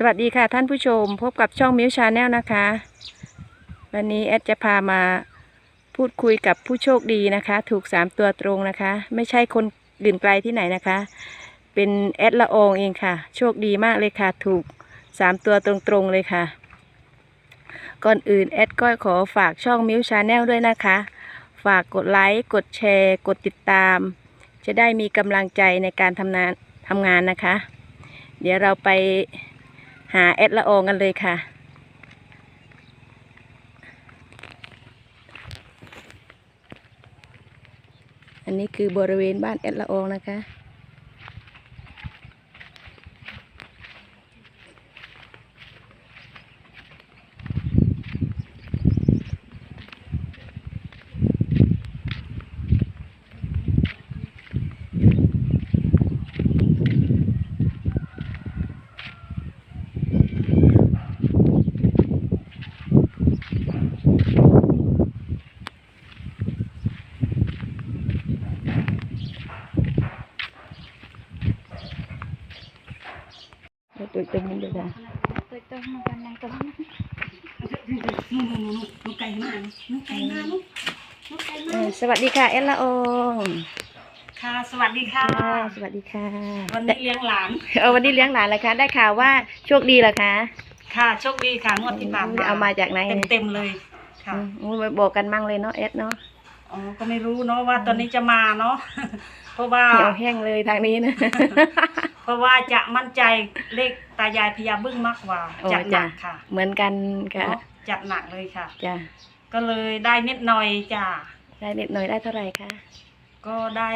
สวัสดีค่ะท่านผู้ชมพบกับช่องมิวชาแนลนะคะ วันนี้แอดจะพามาพูดคุยกับผู้โชคดีนะคะ ถูก3ตัวตรงนะคะ ไม่ใช่คนอื่นไกลที่ไหนนะคะ เป็นแอดละองเองค่ะ โชคดีมากเลยค่ะ ถูก3ตัวตรงๆเลยค่ะ ก่อนอื่นแอดก็ขอฝากช่องมิวชาแนลด้วยนะคะ ฝากกดไลค์กดแชร์ กดติดตาม จะได้มีกำลังใจในการทำงานทำงานนะคะ เดี๋ยวเราไป หาแอดละอองกันเลยค่ะ อันนี้คือบริเวณบ้านแอดละอองนะคะ ตัวตัวนี้เลยค่ะ tôi tôi mà còn đang có นู่นนู่นนู่นนู่นไก่มา นู่นไก่มานู่นนู่นไก่เอมาอสวัสดีค่ะแอดละอองค่ะ สวัสดีค่ะ ค่ะสวัสดีค่ะวันนี้เลี้ยงหลาน เออวันนี้เลี้ยงหลานแล้วคะได้ข่าวว่าโชคดีเหรอคะค่ะ โชคดีค่ะงวดที่ผ่านมาเอามาจากไหนเต็มเต็มๆเลย ค่ะ อืมโอ้ยมาบอกกันมั่งเลยเนาะแอดเนาะ อ๋อก็ไม่รู้เนาะว่าตอนนี้จะมาเนาะ เพราะว่า เหี่ยวแห้งเลยทางนี้นะ เพราะว่าจะมั่นใจเลขตายายพญาบึ้งมากกว่าโอ้จัดหนักจ้ะ ค่ะเหมือนกันค่ะเนาะจัดหนักเลยค่ะ จ้ะก็เลยได้นิดหน่อยจ้ะได้นิดหน่อยได้เท่าไหร่คะก็ได้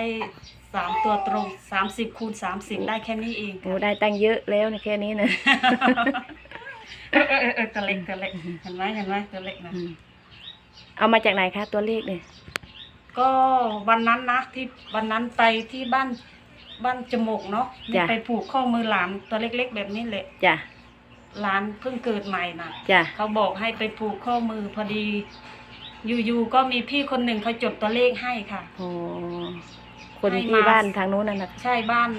สามตัวตรงสามสิบคูณสามสิบได้แค่นี้เองโอ้ได้ตังค์เยอะแล้วนะแค่นี้นะเออเออเออตัวเล็กตัวเล็กเห็นไหมเห็นไหมตัวเล็กนะ อืมเอามาจากไหนคะตัวเลขเนี่ย ก็วันนั้นนะที่วันนั้นไปที่บ้านบ้านจมูกเนาะมีไปผูกข้อมือหลานตัวเล็ก ๆ แบบนี้แหละจ้ะหลานเพิ่งเกิดใหม่นะจ้ะเขาบอกให้ไปผูกข้อมือพอดี อยู่ๆก็มีพี่คนหนึ่งเขาจดตัวเลขให้ค่ะ โอ้คนให้ที่มา บ้านทางนู้นน่ะนะใช่บ้าน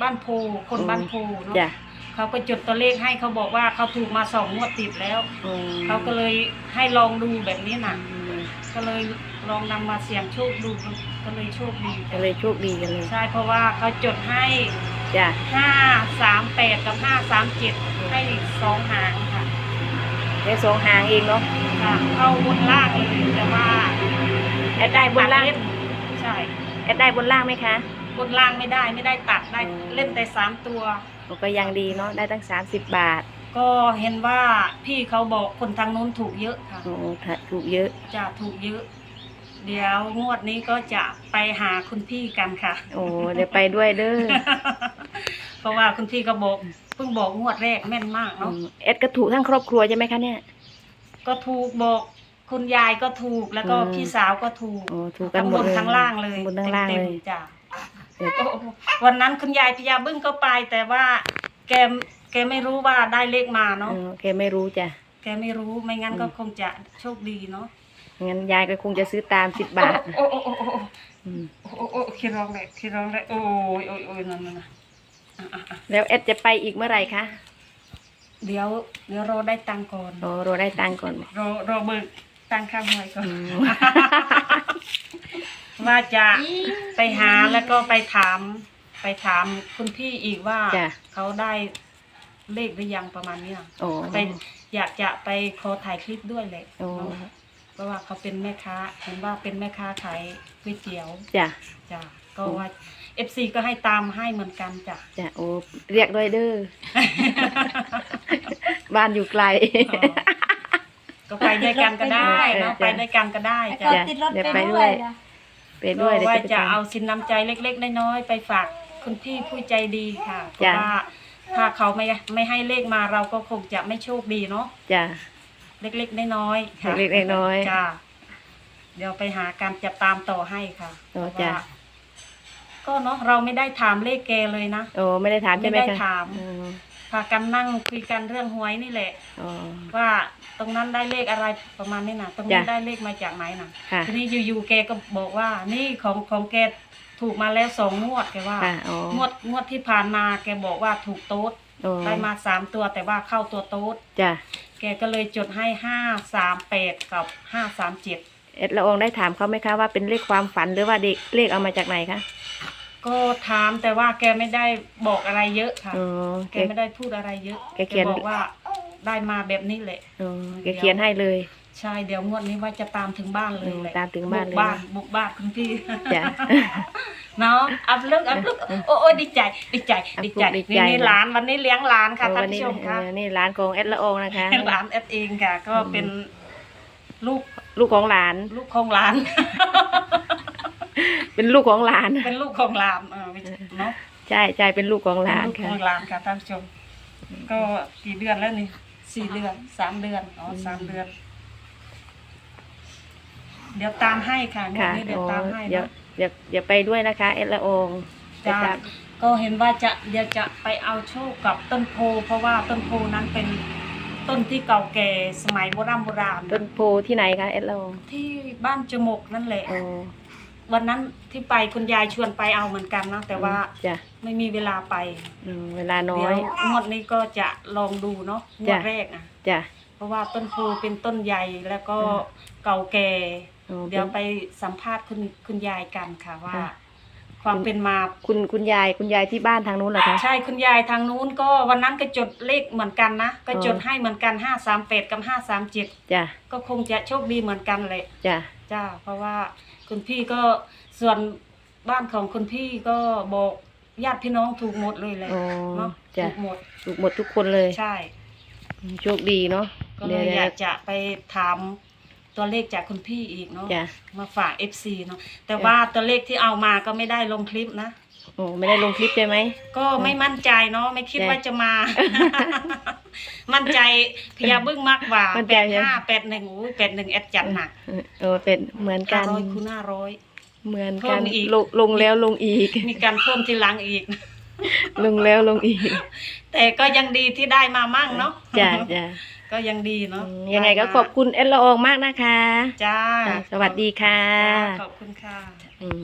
บ้านโพคนบ้านโพเนาะจ้ะเขาก็จดตัวเลขให้เขาบอกว่าเขาถูกมาสองงวดติดแล้วโอ้เขาก็เลยให้ลองดูแบบนี้นะ ก็เลยลองนำมาเสี่ยงโชคดูก็เลยโชคดีก็เลยโชคดีกันเลยใช่เพราะว่าเขาจดให้จ้ะห้าสามแปดกับห้าสามเจ็ดให้สองหางค่ะได้สองหางเองเนาะค่ะเข้าบนล่างเลยแต่ว่าแอดได้บนล่างเล่นใช่แอดได้บนล่างไหมคะบนล่างไม่ได้ไม่ได้ตัดได้อืมเล่นแต่สามตัวโอ้ก็ยังดีเนาะได้ตั้งสามสิบบาท ก็เห็นว่าพี่เขาบอกคนทางนู้นถูกเยอะค่ะ โอ้ถ้าถูกเยอะ จะถูกเยอะ เดี๋ยวงวดนี้ก็จะไปหาคุณพี่กันค่ะ โอ้เดี๋ยวไปด้วยเด้อเพราะว่าคุณพี่ก็บอกเพิ่งบอกงวดแรกแม่นมากอืเนาะ มแอดก็ถูกทั้งครอบครัวใช่ไหมคะเนี่ย ก็ถูกบอกคุณยายก็ถูกแล้วก็อืม พี่สาวก็ถูกโอ้ถูกกันทั้งหมบดนเลยทั้งล่างเลยทั้งบนทั้งล่างต็เลมยๆจ้ะเดี๋ยว โอ้โหวันนั้นคุณยายพญาบึ้งก็ไปแต่ว่าแก แกไม่รู้ว่าได้เลขมาเนาะ เออแกไม่รู้จ้ะ แกไม่รู้ ไม่งั้นอืมก็คงจะโชคดีเนาะ งั้นยายก็คงจะซื้อตามสิบบาทโอ้โอ้โอ้โอ้โอ้อืมโอ้โอ้คิดร้องเลยคิดร้องเลยโอ้ยโอ้ยโอ้ยนั่นนั่นน่ะอะอะอะแล้วแอดจะไปอีกเมื่อไหร่คะเดี๋ยวเดี๋ยวรอได้ตังค์ก่อน โอ้รอได้ตังค์ก่อนรอรอเบิกตังค่าหวยก่อน อืมว่าจะไปหาแล้วก็ไปถาม ไปถามคุณพี่อีกว่าจ้ะ เขาได้ เลขหรือยังประมาณเนี้ยโอ้ ไปอยากจะไปขอถ่ายคลิปด้วยแหละโอ้ เนาะเพราะว่าเขาเป็นแม่ค้าเห็นว่าเป็นแม่ค้าขายก๋วยเตี๋ยวจ้ะ จ้ะก็ว่าเอฟซีก็ให้ตามให้เหมือนกันจ้ะ จ้ะ โอ้ เรียกด้วยเด้อ บ้านอยู่ไกล อ๋อก็ไปด้วยกันก็ได้เนาะเออไปด้วยกันก็ได้แล้วจ้ะก็ติดรถเดี๋ยวไปไปด้ด้ววยยนะไปด้วยก็เดี๋ยวว่าจะไปจะตามเอาสินน้ำใจเล็ก ๆ น้อยๆไปฝากคุณพี่ผู้ใจดีค่ะเพจ้ะราะว่า ถ้าเขาไม่ไม่ให้เลขมาเราก็คงจะไม่โชคดีเนาะจ้ะ เล็กๆน้อยๆค่ะเล็กๆน้อยๆ จ้ะเดี๋ยวไปหาการจะตามต่อให้ค่ะโอ้เพราะจ้ะ ว่าก็เนาะเราไม่ได้ถามเลขแกเลยนะ โอ้ไม่ได้ถามใช่ไหมไม่ได้คะถามอืมพากันนั่งคุยกันเรื่องหวยนี่แหละ อ๋อ ว่าตรงนั้นได้เลขอะไรประมาณนี้นะตรงนี้จ้ะ ได้เลขมาจากไหนนะค่ะ ทีนี้อยู่ๆแกก็บอกว่า นี่ของของแก ถูกมาแล้วสองงวดแกว่าค่ะอ๋อ งวดงวดที่ผ่านมาแกบอกว่าถูกโต๊ดโอ้ได้มาสามตัวแต่ว่าเข้าตัวโต๊ดจ้ะแกก็เลยจดให้ห้าสามแปดกับห้าสามเจ็ดเอ็ดละอองได้ถามเขาไหมคะว่าเป็นเลขความฝันหรือว่าเด็กเลขเอามาจากไหนคะก็ถามแต่ว่าแกไม่ได้บอกอะไรเยอะค่ะ อ๋อแกแก ไม่ได้พูดอะไรเยอะแกเขียน บอกว่าได้มาแบบนี้แหละ อ๋อแกเขียนให้เลย ใช่เดี๋ยวงวดนี้ว่าจะตามถึงบ้านเลยแหละอืมตามถึงบ้านเลยบุกบ้านบุกบ้านคุณพี่จ้ะ เนาะอัพลึกอัพลึกโอ้โอ้ดีใจ ดีใจ ดีใจดีนี่ใจ นี่นะหลานวันนี้เลี้ยงหลานค่ะเออท่านวันนี้ผู้ชมค่ะเออนี่ร้านของเอ็ดละอองนะคะหลานแอดเองค่ะ ก็เป็นลูกลูกของหลาน ลูกของหลาน เป็นลูกของหลาน เป็นลูกของหลานเออไม่ใช่เนาะใช่ใช่เป็นลูกของหลานลูกขค่ะ องหลานค่ะท่านผู้ชม ก็กี่เดือนแล้วนี่สี่เดือนสามเดือนอ๋อสามเดือน เดี๋ยวตามให้ค่ะงวดค่ะนี้เดี๋ยวโอ้ตามให้เดี๋ยวนะเดี๋ยวเดี๋ยวไปด้วยนะคะ เอ็ดละอองจ้าจะตามก็เห็นว่าจะเดี๋ยวจะไปเอาโชคกับต้นโพ เพราะว่าต้นโพนั้นเป็นต้นที่เก่าแก่สมัยโบราณโบราณต้นโพที่ไหนคะเอ็ดละอองที่บ้านจมกนั่นแหละโอ้วันนั้นที่ไปคุณยายชวนไปเอาเหมือนกันนะแต่ว่าจ้ะไม่มีเวลาไปอืมเวลาน้อเดี๋ยวย งวดนี้ก็จะลองดูเนาะงวจ้ะ ดแรกอะ จ้ะ เพราะว่าต้นโพเป็นต้นใหญ่แล้วก็อืม เก่าแก่โอ้ เดี๋ยวเป็นไปสัมภาษณ์คุณคุณยายกันค่ะว่าค่ะความเป็นมาคุณคุณยายคุณยายที่บ้านทางนู้นเหรอคะใช่คุณยายทางนู้นก็วันนั้นก็จดเลขเหมือนกันนะก็อ๋อจดให้เหมือนกันห้าสามแปดกับห้าสามเจ็ดจ้ะก็คงจะโชคดีเหมือนกันเลยจ้ะจ้าเพราะว่าคุณพี่ก็ส่วนบ้านของคุณพี่ก็บอกญาติพี่น้องถูกหมดเลยแหละโอ้เนาะจ้ะถูกหมดถูกหมดทุกคนเลยใช่โชคดีเนาะก็เลยอยากจะไปถาม ตัวเลขจากคุณพี่อีกเนาะจ้ะมาฝาก FC เนาะแต่ว่าตัวเลขที่เอามาก็ไม่ได้ลงคลิปนะ โอ้ไม่ได้ลงคลิปใช่ไหม ก็ไม่มั่นใจเนาะไม่คิดจ้ะว่าจะมา มั่นใจพญาบึ้งมากกว่ามั่นแปใจดใช่ไหม ห้าแปดหนึ่งอุ้ยแปดหนึ่งแอดจัดหนักเออโอ้เป็นเหมือนกัห้านร้อยคูณห้าร้อย เหมือนเพิ่กันมอีก ลงลงแล้วลงอีก มีการเพิ่มทีหลังอีก ลงแล้วลงอีกแต่ก็ยังดีที่ได้มามั่งเนาะ จ้ะจ้ะ ก็ยังดีเนาะอืมยังไงก็ขอบคุณเอ็ดละอองมากนะคะ จ้าจ้ะสวัสดีค่ะจ้าขอบคุณค่ะอืม